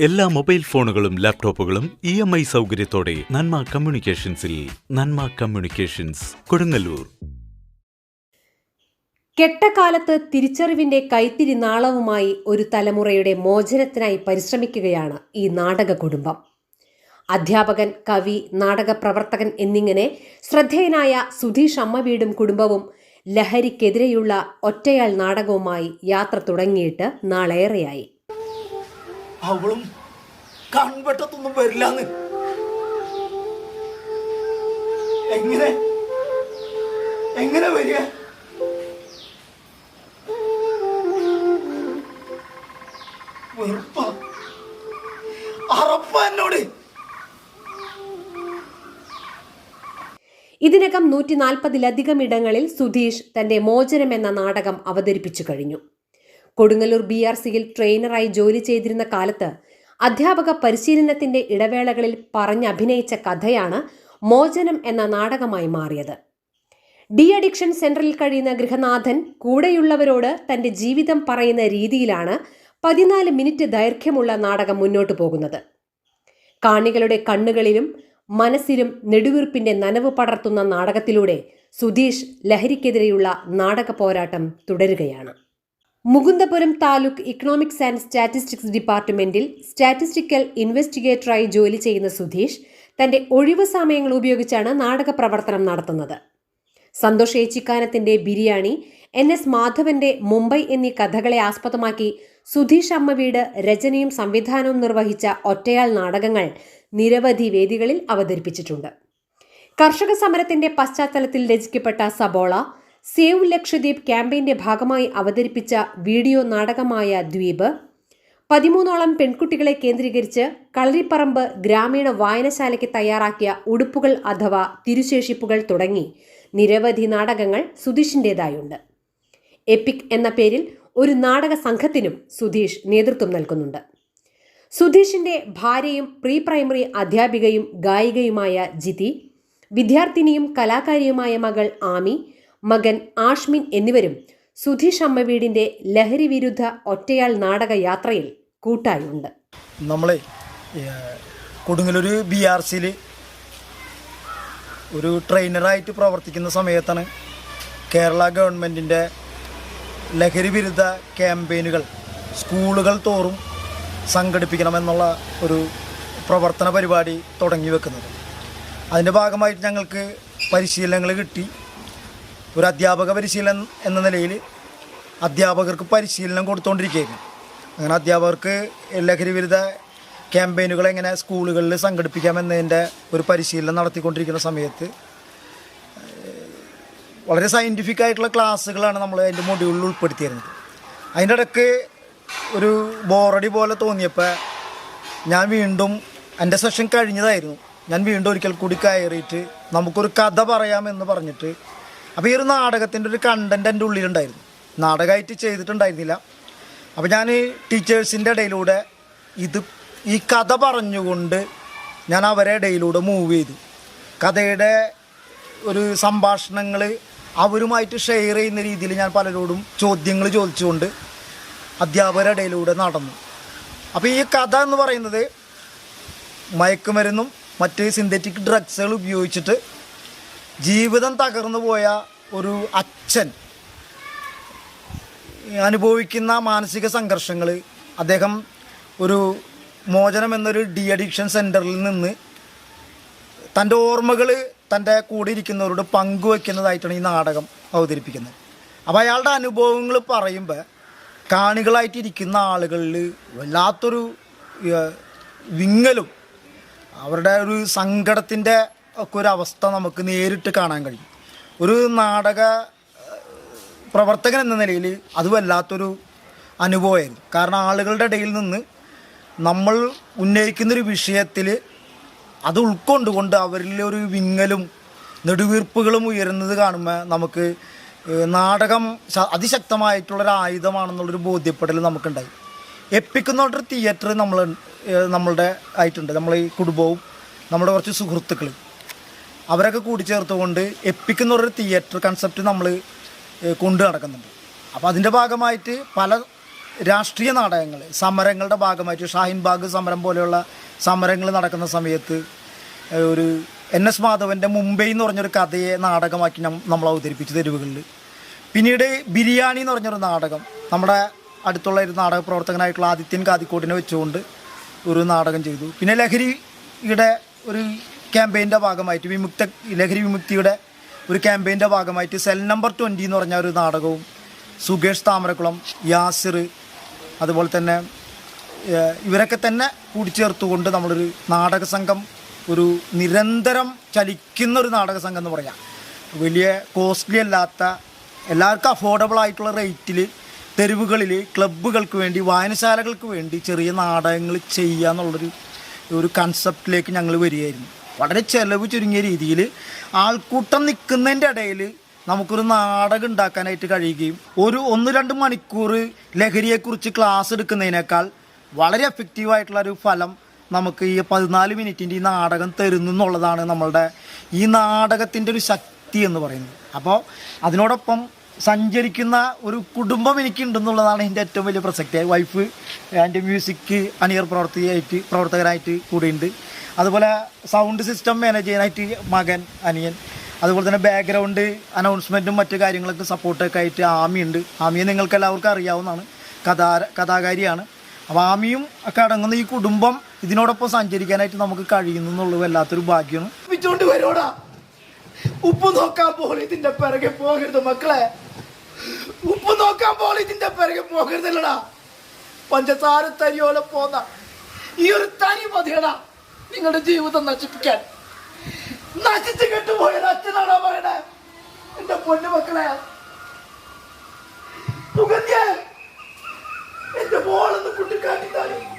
എല്ലാ മൊബൈൽ ഫോണുകളും ലാപ്ടോപ്പുകളും ഇ എം ഐ സൗകര്യത്തോടെ നന്മ കമ്മ്യൂണിക്കേഷൻസിൽ നന്മ കമ്മ്യൂണിക്കേഷൻസ് കൊടുങ്ങല്ലൂർ. കെട്ടകാലത്ത് തിരിച്ചറിവിന്റെ കൈത്തിരി നാളവുമായി ഒരു തലമുറയുടെ മോചനത്തിനായി പരിശ്രമിക്കുകയാണ് ഈ നാടക കുടുംബം. അധ്യാപകൻ കവി നാടക പ്രവർത്തകൻ എന്നിങ്ങനെ ശ്രദ്ധേയനായ സുധീഷ് അമ്മ വീടും കുടുംബവും ലഹരിക്കെതിരെയുള്ള ഒറ്റയാൾ നാടകവുമായി യാത്ര തുടങ്ങിയിട്ട് നാളേറെയായി. അവളും കൺവെട്ടത്തൊന്നും വരില്ലാന്ന്. എങ്ങനെ? എങ്ങനെ വരിക? ഇതിനകം നൂറ്റി നാൽപ്പതിലധികം ഇടങ്ങളിൽ സുധീഷ് തന്റെ മോചനം എന്ന നാടകം അവതരിപ്പിച്ചു കഴിഞ്ഞു. കൊടുങ്ങല്ലൂർ ബി ആർ സിയിൽ ട്രെയിനറായി ജോലി ചെയ്തിരുന്ന കാലത്ത് അധ്യാപക പരിശീലനത്തിന്റെ ഇടവേളകളിൽ പറഞ്ഞഭിനയിച്ച കഥയാണ് മോചനം എന്ന നാടകമായി മാറിയത്. ഡി അഡിക്ഷൻ സെന്ററിൽ കഴിയുന്ന ഗൃഹനാഥൻ കൂടെയുള്ളവരോട് തന്റെ ജീവിതം പറയുന്ന രീതിയിലാണ് പതിനാല് മിനിറ്റ് ദൈർഘ്യമുള്ള നാടകം മുന്നോട്ടു പോകുന്നത്. കാണികളുടെ കണ്ണുകളിലും മനസ്സിലും നെടുവീർപ്പിന്റെ നനവ് പടർത്തുന്ന നാടകത്തിലൂടെ സുധീഷ് ലഹരിക്കെതിരെയുള്ള നാടക പോരാട്ടം തുടരുകയാണ്. Mukundapuram taluk economics and statistics ഡിപ്പാർട്ട്മെന്റിൽ സ്റ്റാറ്റിസ്റ്റിക്കൽ ഇൻവെസ്റ്റിഗേറ്ററായി ജോലി ചെയ്യുന്ന സുധീഷ് തന്റെ ഒഴിവ് സമയങ്ങൾ ഉപയോഗിച്ചാണ് നാടക പ്രവർത്തനം നടത്തുന്നത്. സന്തോഷ് ഏച്ചിക്കാനത്തിന്റെ ബിരിയാണി എൻ എസ് മാധവന്റെ മുംബൈ എന്നീ കഥകളെ ആസ്പദമാക്കി സുധീഷ് അമ്മ വീട് രചനയും സംവിധാനവും നിർവഹിച്ച ഒറ്റയാൾ നാടകങ്ങൾ നിരവധി വേദികളിൽ അവതരിപ്പിച്ചിട്ടുണ്ട്. കർഷക സമരത്തിന്റെ പശ്ചാത്തലത്തിൽ രചിക്കപ്പെട്ട സബോള സേവ് ലക്ഷദ്വീപ് ക്യാമ്പയിന്റെ ഭാഗമായി അവതരിപ്പിച്ച വീഡിയോ നാടകമായ ദ്വീപ് പതിമൂന്നോളം പെൺകുട്ടികളെ കേന്ദ്രീകരിച്ച് കളരിപ്പറമ്പ് ഗ്രാമീണ വായനശാലയ്ക്ക് തയ്യാറാക്കിയ ഉടുപ്പുകൾ അഥവാ തിരുശേഷിപ്പുകൾ തുടങ്ങി നിരവധി നാടകങ്ങൾ സുധീഷിന്റെതായുണ്ട് എപ്പിക് എന്ന പേരിൽ ഒരു നാടക സംഘത്തിനും സുധീഷ് നേതൃത്വം നൽകുന്നുണ്ട്. സുധീഷിന്റെ ഭാര്യയും പ്രീ പ്രൈമറി അധ്യാപികയും ഗായികയുമായ ജിതി വിദ്യാർത്ഥിനിയും കലാകാരിയുമായ മകൾ ആമി മകൻ ആഷ്മിൻ എന്നിവരും സുധീഷ് അമ്മ വീടിന്റെ ലഹരി വിരുദ്ധ ഒറ്റയാൾ നാടക യാത്രയിൽ കൂട്ടായുണ്ട്. നമ്മളെ കൊടുങ്ങല്ലൂർ ബി ആർ സിയിൽ ഒരു ട്രെയിനറായിട്ട് പ്രവർത്തിക്കുന്ന സമയത്താണ് കേരള ഗവൺമെന്റിന്റെ ലഹരി വിരുദ്ധ ക്യാമ്പയിനുകൾ സ്കൂളുകൾ തോറും സംഘടിപ്പിക്കണമെന്നുള്ള ഒരു പ്രവർത്തന പരിപാടി തുടങ്ങി വെക്കുന്നത്. അതിന്റെ ഭാഗമായിട്ട് ഞങ്ങൾക്ക് പരിശീലനങ്ങൾ കിട്ടി. ഒരു അധ്യാപക പരിശീലനം എന്ന നിലയിൽ അധ്യാപകർക്ക് പരിശീലനം കൊടുത്തുകൊണ്ടിരിക്കുകയായിരുന്നു അങ്ങനെ അധ്യാപകർക്ക് ലഹരി വിരുദ്ധ ക്യാമ്പയിനുകൾ എങ്ങനെ സ്കൂളുകളിൽ സംഘടിപ്പിക്കാമെന്നതിന്റെ ഒരു പരിശീലനം നടത്തിക്കൊണ്ടിരിക്കുന്ന സമയത്ത് വളരെ സയന്റിഫിക് ആയിട്ടുള്ള ക്ലാസ്സുകളാണ് നമ്മൾ അതിന്റെ മൊഡ്യൂളിൽ ഉൾപ്പെടുത്തിയിരുന്നത്. അതിന്റെ ഇടയ്ക്ക് ഒരു ബോറടി പോലെ തോന്നിയപ്പോൾ ഞാൻ വീണ്ടും എന്റെ സെഷൻ കഴിഞ്ഞതായിരുന്നു. ഞാൻ വീണ്ടും ഒരിക്കൽ കൂടി കയറിയിട്ട് നമുക്കൊരു കഥ പറയാമെന്ന് പറഞ്ഞിട്ട് അപ്പോൾ ഈ ഒരു നാടകത്തിന്റെ ഒരു കണ്ടന്റ് എന്റെ ഉള്ളിലുണ്ടായിരുന്നു. നാടകമായിട്ട് ചെയ്തിട്ടുണ്ടായിരുന്നില്ല. അപ്പോൾ ഞാൻ ടീച്ചേഴ്സിന്റെ ഇടയിലൂടെ ഇത് ഈ കഥ പറഞ്ഞുകൊണ്ട് ഞാൻ അവരെ ഇടയിലൂടെ മൂവ് ചെയ്തു. കഥയുടെ ഒരു സംഭാഷണങ്ങൾ അവരുമായിട്ട് ഷെയർ ചെയ്യുന്ന രീതിയിൽ ഞാൻ പലരോടും ചോദ്യങ്ങൾ ചോദിച്ചുകൊണ്ട് അധ്യാപകരുടെ ഇടയിലൂടെ നടന്നു. അപ്പോൾ ഈ കഥ എന്ന് പറയുന്നത് മയക്കുമരുന്നും മറ്റ് സിന്തറ്റിക് ഡ്രഗ്സുകൾ ഉപയോഗിച്ചിട്ട് ജീവിതം തകർന്നു പോയ ഒരു അച്ഛൻ അനുഭവിക്കുന്ന മാനസിക സംഘർഷങ്ങൾ അദ്ദേഹം ഒരു മോചനം എന്നൊരു ഡി അഡിക്ഷൻ സെന്ററിൽ നിന്ന് തന്റെ ഓർമ്മകൾ തന്റെ കൂടെ ഇരിക്കുന്നവരോട് പങ്കുവെക്കുന്നതായിട്ടാണ് ഈ നാടകം അവതരിപ്പിക്കുന്നത്. അപ്പോൾ അയാളുടെ അനുഭവങ്ങൾ പറയുമ്പോൾ കാണികളായിട്ടിരിക്കുന്ന ആളുകളിൽ വല്ലാത്തൊരു വിങ്ങലും അവരുടെ ഒരു സങ്കടത്തിന്റെ ഒക്കെ ഒരു അവസ്ഥ നമുക്ക് നേരിട്ട് കാണാൻ കഴിയും. ഒരു നാടക പ്രവർത്തകൻ എന്ന നിലയിൽ അത് വല്ലാത്തൊരു അനുഭവമായിരുന്നു. കാരണം ആളുകളുടെ ഇടയിൽ നിന്ന് നമ്മൾ ഉന്നയിക്കുന്നൊരു വിഷയത്തിൽ അത് ഉൾക്കൊണ്ടുകൊണ്ട് അവരിലെ ഒരു വിങ്ങലും നെടുവീർപ്പുകളും ഉയരുന്നത് കാണുമ്പോൾ നമുക്ക് നാടകം അതിശക്തമായിട്ടുള്ളൊരു ആയുധമാണെന്നുള്ളൊരു ബോധ്യപ്പെടൽ നമുക്കുണ്ടായി. എപ്പിക് തിയേറ്റർ നമ്മൾ നമ്മളുടെ ആയിട്ടുണ്ട്. നമ്മൾ ഈ കുടുംബവും നമ്മുടെ കുറച്ച് സുഹൃത്തുക്കൾ അവരൊക്കെ കൂടിച്ചേർത്തുകൊണ്ട് എപ്പിക് എന്ന് തിയേറ്റർ കൺസെപ്റ്റ് നമ്മൾ കൊണ്ടു നടക്കുന്നുണ്ട്. അപ്പോൾ അതിന്റെ ഭാഗമായിട്ട് പല രാഷ്ട്രീയ നാടകങ്ങൾ സമരങ്ങളുടെ ഭാഗമായിട്ട് ഷാഹിൻ ബാഗ് സമരം പോലെയുള്ള സമരങ്ങൾ നടക്കുന്ന സമയത്ത് ഒരു എൻ എസ് മാധവന്റെ മുംബൈ എന്ന് പറഞ്ഞൊരു കഥയെ നാടകമാക്കി നമ്മൾ അവതരിപ്പിച്ചു തെരുവുകളിൽ പിന്നീട് ബിരിയാണി എന്ന് പറഞ്ഞൊരു നാടകം നമ്മുടെ അടുത്തുള്ള ഒരു നാടക പ്രവർത്തകനായിട്ടുള്ള ആദിത്യൻ കാതിക്കോട്ടിനെ വെച്ചുകൊണ്ട് ഒരു നാടകം ചെയ്തു. പിന്നെ ലഹരിയുടെ ഒരു ക്യാമ്പയിന്റെ ഭാഗമായിട്ട് വിമുക്ത ലഹരി വിമുക്തിയുടെ ഒരു ക്യാമ്പയിന്റെ ഭാഗമായിട്ട് സെൽ നമ്പർ ട്വന്റി എന്ന് പറഞ്ഞ ഒരു നാടകവും സുകേഷ് താമരക്കുളം യാസിർ അതുപോലെ തന്നെ ഇവരൊക്കെ തന്നെ കൂടിച്ചേർത്തുകൊണ്ട് നമ്മളൊരു നാടക സംഘം ഒരു നിരന്തരം ചലിക്കുന്ന ഒരു നാടക സംഘം എന്ന് പറയാം. വലിയ കോസ്റ്റ്ലി അല്ലാത്ത എല്ലാവർക്കും അഫോർഡബിൾ ആയിട്ടുള്ള റേറ്റിൽ തെരുവുകളിൽ ക്ലബ്ബുകൾക്ക് വേണ്ടി വായനശാലകൾക്ക് വേണ്ടി ചെറിയ നാടകങ്ങൾ ചെയ്യുക എന്നുള്ളൊരു ഒരു കൺസെപ്റ്റിലേക്ക് ഞങ്ങൾ വരികയായിരുന്നു. വളരെ ചിലവ് ചുരുങ്ങിയ രീതിയിൽ ആൾക്കൂട്ടം നിൽക്കുന്നതിന്റെ ഇടയിൽ നമുക്കൊരു നാടകം ഉണ്ടാക്കാനായിട്ട് കഴിയുകയും ഒരു ഒന്ന് രണ്ട് മണിക്കൂർ ലഹരിയെക്കുറിച്ച് ക്ലാസ് എടുക്കുന്നതിനേക്കാൾ വളരെ എഫക്റ്റീവായിട്ടുള്ള ഒരു ഫലം നമുക്ക് ഈ പതിനാല് മിനിറ്റിന്റെ ഈ നാടകം തരുന്നു എന്നുള്ളതാണ് നമ്മളുടെ ഈ നാടകത്തിന്റെ ഒരു ശക്തി എന്ന് പറയുന്നത്. അപ്പോൾ അതിനോടൊപ്പം സഞ്ചരിക്കുന്ന ഒരു കുടുംബം എനിക്കുണ്ടെന്നുള്ളതാണ് എന്റെ ഏറ്റവും വലിയ പ്രസക്തി. വൈഫ് എന്റെ മ്യൂസിക് അണിയർ പ്രവർത്തിയായിട്ട് പ്രവർത്തകരായിട്ട് കൂടെയുണ്ട്. അതുപോലെ സൗണ്ട് സിസ്റ്റം മാനേജ് ചെയ്യാനായിട്ട് മകൻ അനിയൻ അതുപോലെ തന്നെ ബാക്ക്ഗ്രൗണ്ട് അനൗൺസ്മെന്റും മറ്റു കാര്യങ്ങളൊക്കെ സപ്പോർട്ടൊക്കെ ആയിട്ട് ആമിയുണ്ട് ആമിയെ നിങ്ങൾക്ക് എല്ലാവർക്കും അറിയാവുന്നതാണ്. കഥാ കഥാകാരിയാണ്. അപ്പോൾ ആമിയും ഒക്കെ അടങ്ങുന്ന ഈ കുടുംബം ഇതിനോടൊപ്പം സഞ്ചരിക്കാനായിട്ട് നമുക്ക് കഴിയുന്നു എന്നുള്ളത് വല്ലാത്തൊരു ഭാഗ്യമാണ്. വിറ്റോണ്ട് വരോടാ ഉപ്പ് നോക്കാൻ പോലും ഇതിന്റെ പിറകെ പോകരുത് മക്കളെ. ഉപ്പ് നോക്കാൻ പോലും ഇതിന്റെ പിറകെ പോകരുതല്ലടാ. പഞ്ചസാര തരിയോലെ പോന്ന ഈ ഒരു തനി മതിയടാ. നിങ്ങളുടെ ജീവിതം നശിപ്പിക്കാൻ. നശിച്ചു കെട്ടുപോയ അച്ഛനാണോ പറയണേ. എന്റെ പൊന്നു മക്കളെ സുഗന്യ എന്റെ മോളൊന്ന് കുട്ടിക്കാട്ടിത്താലും